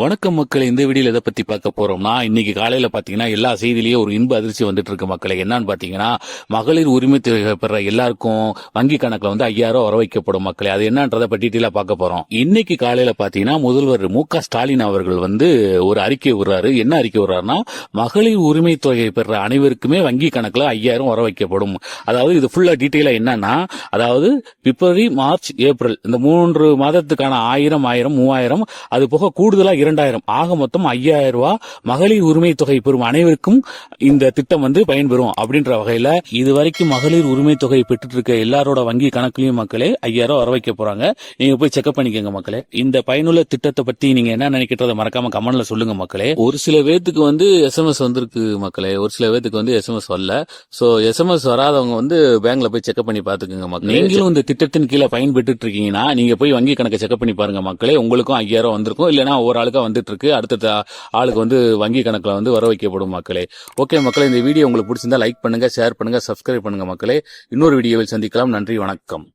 வணக்கம் மக்களை இந்த வீடியோல எதை பத்தி பார்க்க போறோம்னா இன்னைக்கு காலையில பாத்தீங்கன்னா எல்லா செய்தியிலயும் ஒரு இன்ப அதிர்ச்சி வந்துட்டு இருக்கு மக்களை. என்னன்னு பாத்தீங்கன்னா மகளிர் உரிமை பெற எல்லாருக்கும் வங்கி கணக்குல வந்து ஐயாயிரம் வர வைக்கப்படும் மக்களை. அது என்னன்றதை பத்தி டீட்டெயிலா பார்க்க போறோம். இன்னைக்கு காலையில பாத்தீங்கன்னா முதல்வர் மு க ஸ்டாலின் அவர்கள் வந்து ஒரு அறிக்கை விடுறாரு. என்ன அறிக்கை விடுறாருன்னா மகளிர் உரிமை தொகையை பெற அனைவருக்குமே வங்கி கணக்குல ஐயாயிரம் வர வைக்கப்படும். அதாவது இது ஃபுல்லா டீட்டெயிலா என்னன்னா அதாவது பிப்ரவரி மார்ச் ஏப்ரல் இந்த மூன்று மாதத்துக்கான ஆயிரம் ஆயிரம் மூவாயிரம் அது போக கூடுதலா இரண்டாயிரம். ஆக மொத்தம் ஐயாயிரம் ரூபாய் மகளிர் உரிமை தொகை பெறும் அனைவருக்கும் இந்த திட்டம் வந்து பயன்பெறும் அப்படின்ற வகையில இதுவரைக்கும் மகளிர் உரிமை தொகை பெற்றுட்டு இருக்க எல்லாரோட வங்கி கணக்குலயும் மக்களே ஐயாயிரம் வர வைக்க போறாங்க. நீங்க போய் செக்அப் பண்ணிக்கோங்க மக்களே. இந்த பயனுள்ள திட்டத்தை பத்தி நீங்க என்ன நினைக்கிறத மறக்காம கமெண்ட்ல சொல்லுங்க மக்களே. ஒரு சில பேத்துக்கு வந்து எஸ்எம்எஸ் வந்திருக்கு மக்களே. ஒரு சில பேத்துக்கு வந்து எஸ்எம்எஸ் வரல. சோ எஸ்எம்எஸ் வராதவங்க வந்து பேங்க்ல போய் செக்அப் பண்ணி பாத்துக்கோங்க மக்களே. நீங்களும் இந்த திட்டத்தின் கீழே பயன்பெற்று இருக்கீங்கன்னா நீங்க போய் வங்கி கணக்கை செக்அப் பண்ணி பாருங்க மக்களே. உங்களுக்கும் ஐயாயிரம் வந்திருக்கும். இல்லைன்னா ஒரு ஆளுக்காக வந்துட்டு இருக்கு அடுத்த ஆளுக்கு வந்து வங்கி கணக்கில் வந்து வர வைக்கப்படும் மக்களே. ஓகே மக்களே இந்த வீடியோ உங்களுக்கு பிடிச்சிருந்தா லைக் பண்ணுங்க ஷேர் பண்ணுங்க சப்ஸ்கிரைப் பண்ணுங்க மக்களே. இன்னொரு வீடியோவில் சந்திக்கலாம். நன்றி வணக்கம்.